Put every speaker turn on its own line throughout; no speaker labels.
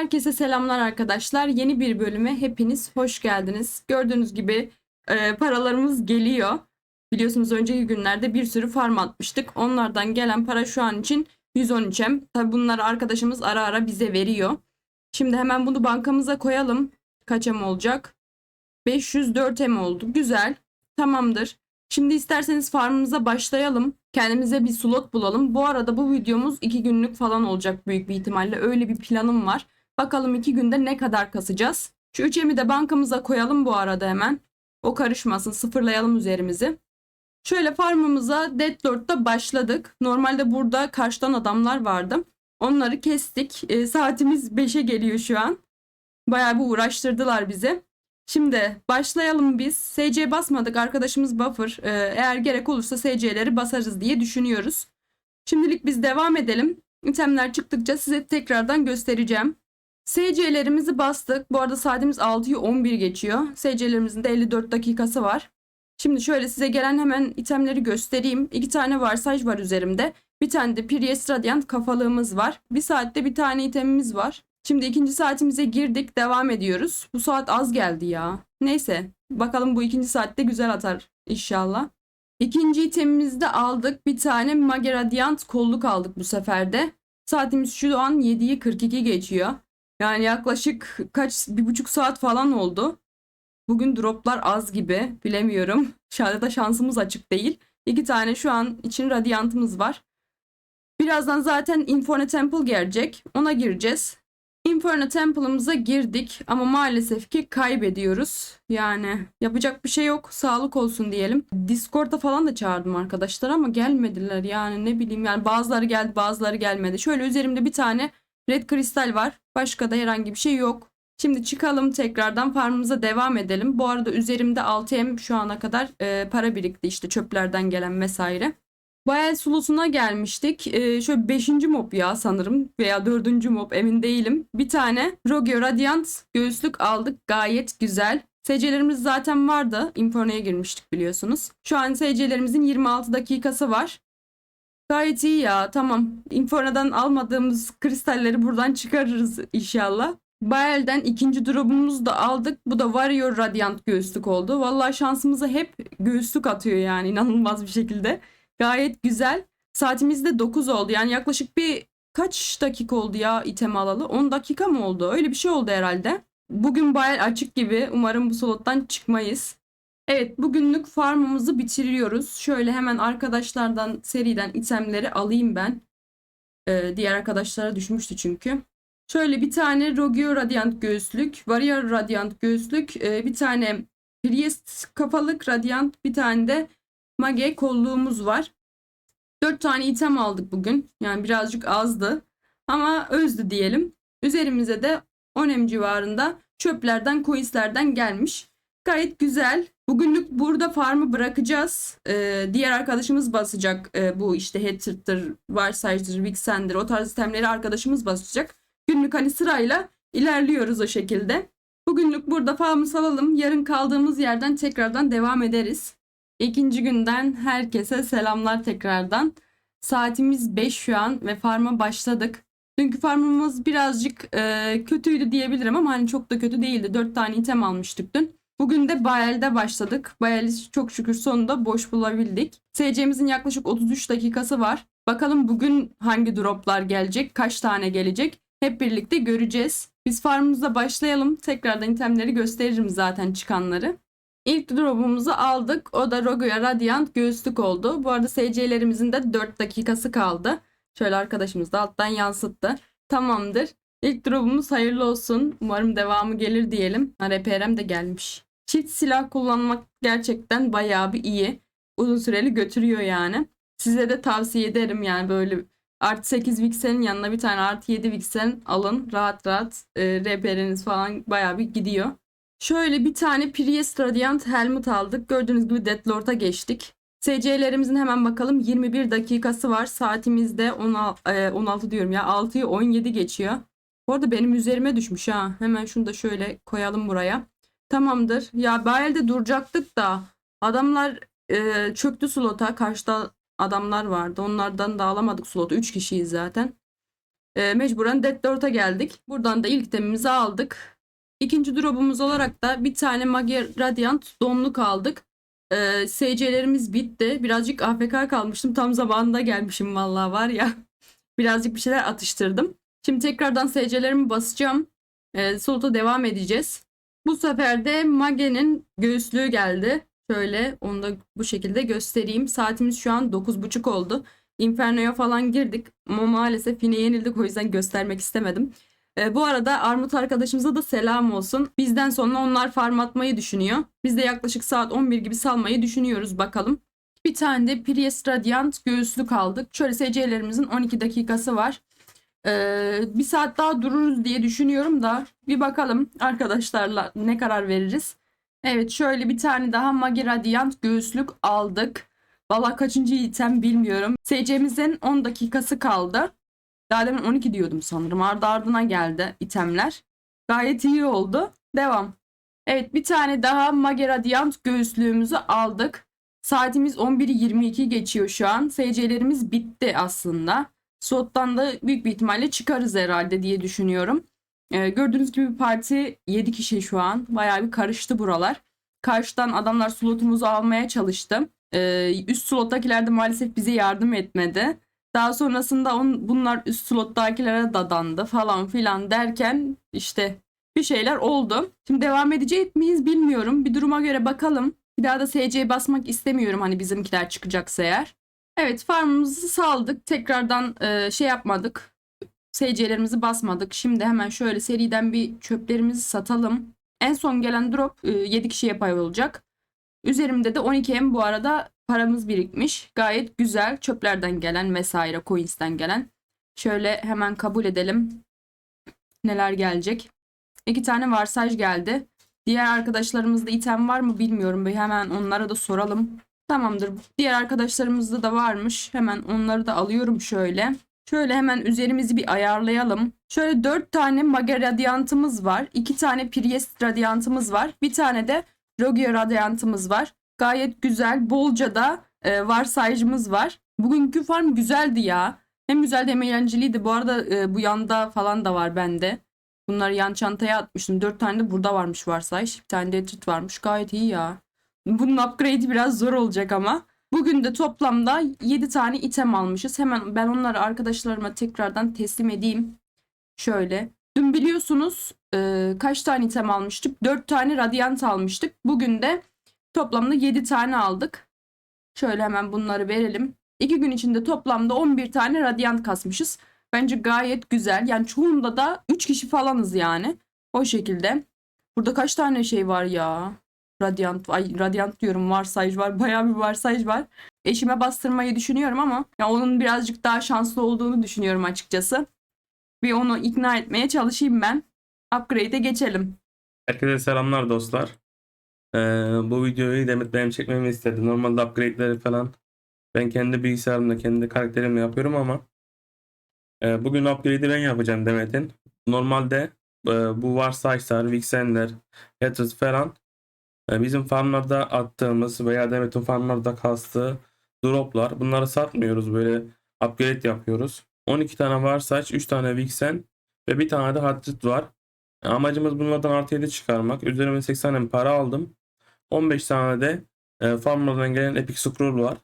Herkese selamlar arkadaşlar. Yeni bir bölüme hepiniz hoş geldiniz. Gördüğünüz gibi e, paralarımız geliyor. Biliyorsunuz önceki günlerde bir sürü farm atmıştık. Onlardan gelen para şu an için 113M. Tabi bunları arkadaşımız ara ara bize veriyor. Şimdi hemen bunu bankamıza koyalım. Kaç M olacak? 504 M oldu. Güzel. Tamamdır. Şimdi isterseniz farmımıza başlayalım. Kendimize bir slot bulalım. Bu arada bu videomuz 2 günlük falan olacak büyük bir ihtimalle. Öyle bir planım var. Bakalım 2 günde ne kadar kasacağız. Şu 3M'i de bankamıza koyalım bu arada hemen. O karışmasın. Sıfırlayalım üzerimizi. Şöyle farmımıza Deadlord'da başladık. Normalde burada karşıdan adamlar vardı. Onları kestik. E, saatimiz 5'e geliyor şu an. Bayağı bir uğraştırdılar bizi. Şimdi başlayalım biz. SC basmadık. Arkadaşımız buffer. Ee, eğer gerek olursa SC'leri basarız diye düşünüyoruz. Şimdilik biz devam edelim. İtemler çıktıkça size tekrardan göstereceğim. SC'lerimizi bastık. Bu arada saatimiz 6'yı 11 geçiyor. SC'lerimizin de 54 dakikası var. Şimdi şöyle size gelen hemen itemleri göstereyim. İki tane varsaj var üzerimde. Bir tane de Priest Radiant kafalığımız var. Bir saatte bir tane itemimiz var. Şimdi ikinci saatimize girdik. Devam ediyoruz. Bu saat az geldi ya. Neyse. Bakalım bu ikinci saatte güzel atar inşallah. İkinci itemimizi de aldık. Bir tane Mage Radiant kolluk aldık bu sefer de. Saatimiz şu an 7'yi 42 geçiyor. Yani yaklaşık kaç bir buçuk saat falan oldu. Bugün droplar az gibi. Bilemiyorum. Şahane da şansımız açık değil. İki tane şu an için Radiant'ımız var. Birazdan zaten Inferno Temple gelecek. Ona gireceğiz. Inferno Temple'ımıza girdik ama maalesef ki kaybediyoruz. Yani yapacak bir şey yok. Sağlık olsun diyelim. Discord'a falan da çağırdım arkadaşlar ama gelmediler. Yani ne bileyim yani bazıları geldi bazıları gelmedi. Şöyle üzerimde bir tane red kristal var. Başka da herhangi bir şey yok. Şimdi çıkalım tekrardan farmımıza devam edelim. Bu arada üzerimde 6M şu ana kadar e, para birikti işte çöplerden gelen vesaire. Bayel sulusuna gelmiştik. Ee, şöyle 5. mob ya sanırım veya 4. mob emin değilim. Bir tane Rogio Radiant göğüslük aldık. Gayet güzel. SC'lerimiz zaten vardı. Inferno'ya girmiştik biliyorsunuz. Şu an SC'lerimizin 26 dakikası var. Gayet iyi ya tamam. Inferno'dan almadığımız kristalleri buradan çıkarırız inşallah. Bayel'den ikinci drop'umuzu da aldık. Bu da Warrior Radiant göğüslük oldu. Vallahi şansımıza hep göğüslük atıyor yani inanılmaz bir şekilde. Gayet güzel. Saatimiz de 9 oldu. Yani yaklaşık bir kaç dakika oldu ya item alalı? 10 dakika mı oldu? Öyle bir şey oldu herhalde. Bugün bayağı açık gibi. Umarım bu slottan çıkmayız. Evet bugünlük farmımızı bitiriyoruz. Şöyle hemen arkadaşlardan seriden itemleri alayım ben. Ee, diğer arkadaşlara düşmüştü çünkü. Şöyle bir tane Rogio Radiant göğüslük, Warrior Radiant göğüslük, e, bir tane Priest kafalık Radiant, bir tane de Mage kolluğumuz var. 4 tane item aldık bugün. Yani birazcık azdı. Ama özdü diyelim. Üzerimize de 10M civarında çöplerden, coinslerden gelmiş. Gayet güzel. Bugünlük burada farmı bırakacağız. Ee, diğer arkadaşımız basacak. Ee, bu işte Hatter'dır, Varsage'dır, Vixen'dir o tarz itemleri arkadaşımız basacak. Günlük hani sırayla ilerliyoruz o şekilde. Bugünlük burada farmı salalım. Yarın kaldığımız yerden tekrardan devam ederiz. İkinci günden herkese selamlar tekrardan. Saatimiz 5 şu an ve farma başladık. Dünkü farmımız birazcık e, kötüydü diyebilirim ama hani çok da kötü değildi. 4 tane item almıştık dün. Bugün de Bayel'de başladık. Bayel'i çok şükür sonunda boş bulabildik. SC'mizin yaklaşık 33 dakikası var. Bakalım bugün hangi droplar gelecek, kaç tane gelecek hep birlikte göreceğiz. Biz farmımıza başlayalım. Tekrardan itemleri gösteririm zaten çıkanları. İlk drop'umuzu aldık. O da Rogue'ya Radiant göğüslük oldu. Bu arada SC'lerimizin de 4 dakikası kaldı. Şöyle arkadaşımız da alttan yansıttı. Tamamdır. İlk drop'umuz hayırlı olsun. Umarım devamı gelir diyelim. RPRM de gelmiş. Çift silah kullanmak gerçekten bayağı bir iyi. Uzun süreli götürüyor yani. Size de tavsiye ederim yani böyle artı 8 Vixen'in yanına bir tane artı 7 Vixen alın. Rahat rahat e, RPR'iniz falan bayağı bir gidiyor. Şöyle bir tane Priest Radiant Helmet aldık. Gördüğünüz gibi Deathlord'a geçtik. SC'lerimizin hemen bakalım 21 dakikası var. Saatimizde 16, e, 16 diyorum ya 6'yı 17 geçiyor. Bu arada benim üzerime düşmüş ha. Hemen şunu da şöyle koyalım buraya. Tamamdır. Ya Bayel'de duracaktık da adamlar e, çöktü slota. Karşıda adamlar vardı. Onlardan da alamadık slotu. 3 kişiyiz zaten. e, mecburen Dead 4'e geldik. Buradan da ilk itemimizi aldık. İkinci drop'umuz olarak da bir tane Magier Radiant donluk aldık. E, SC'lerimiz bitti. Birazcık AFK kalmıştım. Tam zamanında gelmişim vallahi var ya. Birazcık bir şeyler atıştırdım. Şimdi tekrardan SC'lerimi basacağım. E, slota devam edeceğiz. Bu sefer de Mage'nin göğüslüğü geldi. Şöyle onu da bu şekilde göstereyim. Saatimiz şu an 9.30 oldu. Inferno'ya falan girdik ama maalesef yine yenildik o yüzden göstermek istemedim. E, bu arada Armut arkadaşımıza da selam olsun. Bizden sonra onlar farm atmayı düşünüyor. Biz de yaklaşık saat 11 gibi salmayı düşünüyoruz bakalım. Bir tane de Prius Radiant göğüslük aldık. Şöyle SC'lerimizin 12 dakikası var. Ee, bir saat daha dururuz diye düşünüyorum da bir bakalım arkadaşlarla ne karar veririz. Evet şöyle bir tane daha Magi Radiant göğüslük aldık. Valla kaçıncı item bilmiyorum. SC'mizin 10 dakikası kaldı. Daha demin 12 diyordum sanırım. Ardı ardına geldi itemler. Gayet iyi oldu. Devam. Evet bir tane daha Magi Radiant göğüslüğümüzü aldık. Saatimiz 11'i 22 geçiyor şu an. SC'lerimiz bitti aslında. Slot'tan da büyük bir ihtimalle çıkarız herhalde diye düşünüyorum. Ee, gördüğünüz gibi parti 7 kişi şu an. Bayağı bir karıştı buralar. Karşıdan adamlar slotumuzu almaya çalıştı. Ee, üst slottakiler de maalesef bize yardım etmedi. Daha sonrasında on, bunlar üst slottakilere dadandı falan filan derken işte bir şeyler oldu. Şimdi devam edecek miyiz bilmiyorum. Bir duruma göre bakalım. Bir daha da SC'ye basmak istemiyorum hani bizimkiler çıkacaksa eğer. Evet farmımızı saldık. Tekrardan e, şey yapmadık. SC'lerimizi basmadık. Şimdi hemen şöyle seriden bir çöplerimizi satalım. En son gelen drop e, 7 kişiye pay olacak. Üzerimde de 12M bu arada paramız birikmiş. Gayet güzel. Çöplerden gelen vesaire coins'ten gelen. Şöyle hemen kabul edelim. Neler gelecek. İki tane varsaj geldi. Diğer arkadaşlarımızda item var mı bilmiyorum. Bir hemen onlara da soralım. Tamamdır. Diğer arkadaşlarımızda da varmış. Hemen onları da alıyorum şöyle. Şöyle hemen üzerimizi bir ayarlayalım. Şöyle 4 tane Mage Radiant'ımız var. 2 tane Priest Radiant'ımız var. Bir tane de Rogia Radiant'ımız var. Gayet güzel. Bolca da e, varsayıcımız var. Bugünkü farm güzeldi ya. Hem güzeldi hem eğlenceliydi. Bu arada e, bu yanda falan da var bende. Bunları yan çantaya atmıştım. 4 tane de burada varmış varsayış. Bir tane de etrit varmış. Gayet iyi ya. Bunun upgrade'i biraz zor olacak ama. Bugün de toplamda 7 tane item almışız. Hemen ben onları arkadaşlarıma tekrardan teslim edeyim. Şöyle. Dün biliyorsunuz e, kaç tane item almıştık? 4 tane radyant almıştık. Bugün de toplamda 7 tane aldık. Şöyle hemen bunları verelim. 2 gün içinde toplamda 11 tane radyant kasmışız. Bence gayet güzel. Yani çoğunda da 3 kişi falanız yani. O şekilde. Burada kaç tane şey var ya? Radyant, ay Radyant diyorum varsayış var. Bayağı bir varsayış var. Eşime bastırmayı düşünüyorum ama ya onun birazcık daha şanslı olduğunu düşünüyorum açıkçası. Bir onu ikna etmeye çalışayım ben. Upgrade'e geçelim.
Herkese selamlar dostlar. Ee, bu videoyu Demet benim çekmemi istedi. Normalde upgrade'leri falan ben kendi bilgisayarımda, kendi karakterimle yapıyorum ama e, bugün upgrade'i ben yapacağım Demet'in. Normalde e, bu varsayışlar, Vixenler, Haters falan bizim farmlarda attığımız veya Demet'in farmlarda kastığı droplar. Bunları satmıyoruz böyle upgrade yapıyoruz. 12 tane varsaç, 3 tane Vixen ve bir tane de Hatred var. Amacımız bunlardan artı 7 çıkarmak. Üzerime 80 tane para aldım. 15 tane de e, farmlardan gelen Epic Scroll var.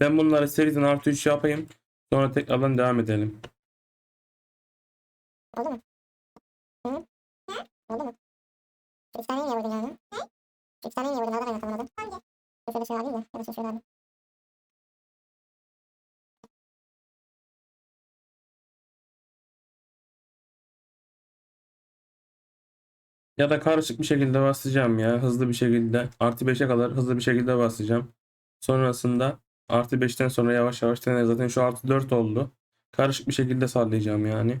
Ben bunları seriden artı 3 yapayım. Sonra tekrardan devam edelim.
Oldu mu? Hı? Oldu mu? 8 tane niye vurdun? Ne? 8 tane niye vurdun? Nereden yakalamadım? Hangi? Şöyle şöyle alayım da. Şöyle şöyle alayım.
Ya da karışık bir şekilde basacağım ya. Hızlı bir şekilde. Artı 5'e kadar hızlı bir şekilde basacağım. Sonrasında artı 5'ten sonra yavaş yavaş dener. Zaten şu artı 4 oldu. Karışık bir şekilde sallayacağım yani.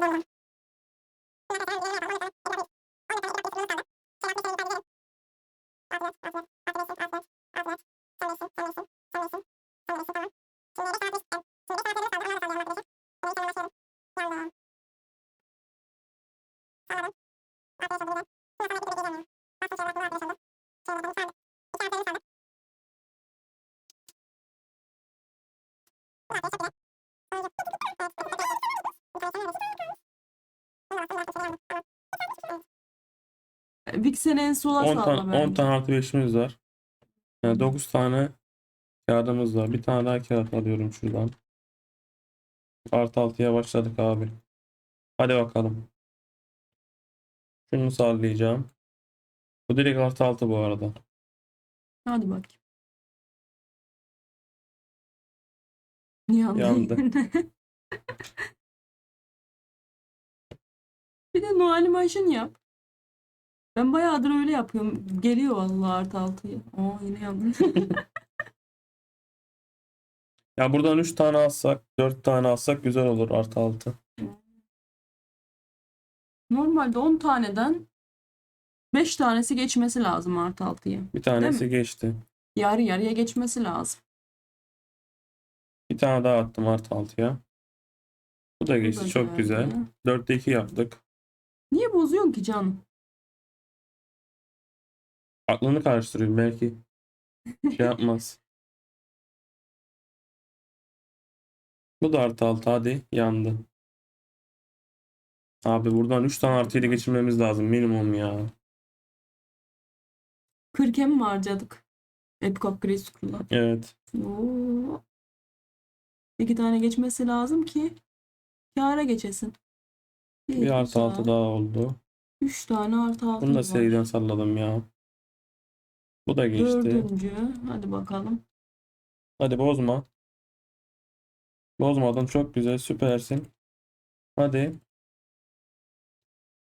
Thank you.
Vixen'i en sola
10
salla
tane 10
bence.
tane artı 5'imiz var. Yani 9 tane kağıdımız var. Bir tane daha kağıt alıyorum şuradan. Artı 6'ya başladık abi. Hadi bakalım. Şunu sallayacağım. Bu direkt artı 6 bu arada.
Hadi bakayım. Yandı.
Yandı.
bir de no animation yap. Ben bayağıdır öyle yapıyorum. Geliyor vallahi artı altıya. Aa yine yandı.
Ya buradan 3 tane alsak, 4 tane alsak güzel olur artı 6.
Normalde 10 taneden 5 tanesi geçmesi lazım artı altıya.
Bir tanesi geçti.
Yarı yarıya geçmesi lazım.
Bir tane daha attım artı 6'ya. Bu da geçti.
da
Çok
geldi.
güzel. 4'te 2 yaptık.
Niye bozuyorsun ki canım?
Aklını karıştırıyorum belki. Şey yapmaz. Bu da artı 6 hadi yandı. Abi buradan 3 tane artı 7 geçirmemiz lazım minimum ya.
40 mi harcadık? Epic Upgrade School'da.
Evet.
Oo. İki tane geçmesi lazım ki kâra geçesin.
Bir artı 6 daha oldu.
3 tane artı 6
Bunu da
var.
seriden salladım ya. Bu da geçti.
Dördüncü. Hadi bakalım.
Hadi bozma. Bozmadın çok güzel süpersin. Hadi.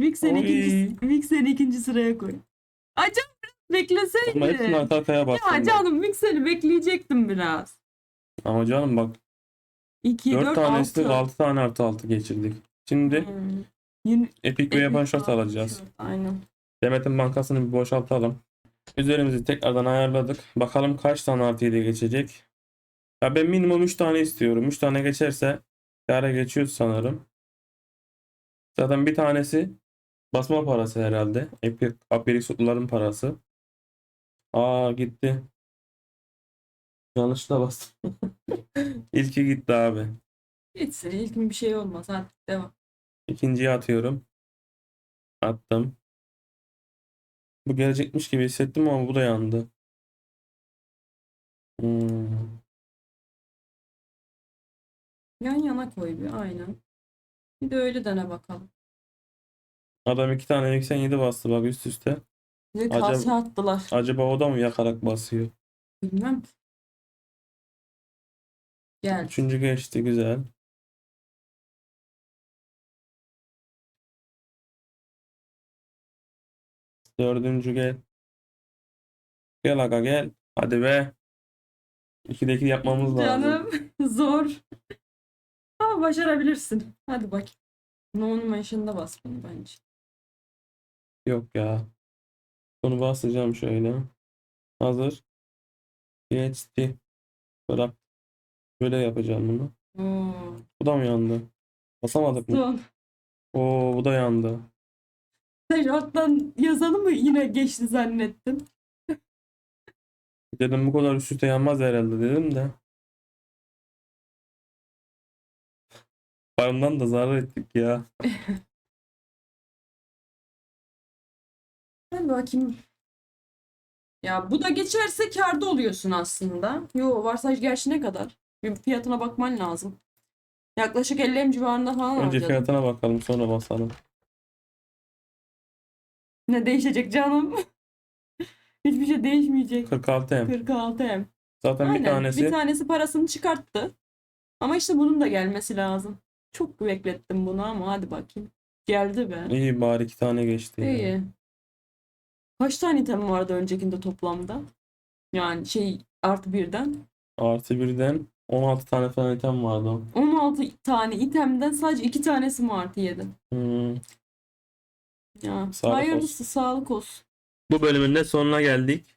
Vixen'i
Oy.
ikinci, Vixen'i ikinci sıraya koy. Canım biraz bekleseydin.
Ama hepsini arka arkaya.
Ya
ben.
canım Vixen'i bekleyecektim biraz.
Ama canım bak
2,
4
4,
tanesi
6.
6 tane artı 6 geçirdik. Şimdi
Hmm. Yeni,
Epic Yapan Shot alacağız.
Aynen.
Demet'in bankasını bir boşaltalım. Üzerimizi tekrardan ayarladık. Bakalım kaç tane artı 7 geçecek. Ya ben minimum 3 tane istiyorum. 3 tane geçerse kâra geçiyoruz sanırım. Zaten bir tanesi basma parası herhalde. Epic Aperik Sutluların parası. Aa gitti. Yanlışla bastım. İlki gitti abi.
Geçsin ilkin bir şey olmaz. Hadi devam.
İkinciyi atıyorum. Attım. Bu gelecekmiş gibi hissettim ama bu da yandı. Hmm.
Yan yana koy bir aynen. Bir de öyle dene bakalım.
Adam iki tane 87 bastı bak üst üste. Acaba-
kase attılar.
Acaba o da mı yakarak basıyor?
Bilmem. Gel.
Üçüncü geçti güzel. Dördüncü gel. Gel aga gel. Hadi be. İkide iki yapmamız lazım.
Canım zor. Ama başarabilirsin. Hadi bak. Non mention'da bas bunu bence.
Yok ya. Bunu basacağım şöyle. Hazır. Geçti. Bırak. Böyle yapacağım bunu.
Oo.
Bu da mı yandı? Basamadık mı?
Son.
Oo bu da yandı.
Alttan yazanı mı yine geçti zannettin?
Dedim bu kadar üst üste yanmaz herhalde dedim de. Farmdan da zarar ettik ya.
Hadi bakayım. Ya bu da geçerse kârda oluyorsun aslında. Yo varsaj gerçi ne kadar? Bir fiyatına bakman lazım. Yaklaşık 50 em civarında falan
Önce
harcadım.
fiyatına bakalım sonra basalım.
Ne değişecek canım? Hiçbir şey değişmeyecek.
46 M.
46 em.
Zaten bir
Aynen.
tanesi
Bir tanesi parasını çıkarttı. Ama işte bunun da gelmesi lazım. Çok beklettim bunu ama hadi bakayım. Geldi be.
iyi bari iki tane geçti.
İyi. Kaç tane item vardı öncekinde toplamda? Yani şey artı birden.
Artı birden 16 tane falan item vardı.
16 tane itemden sadece 2 tanesi mi artı yedi?
Hmm.
Ya
Sağlık
hayırlısı sağlık olsun.
Bu bölümün de sonuna geldik.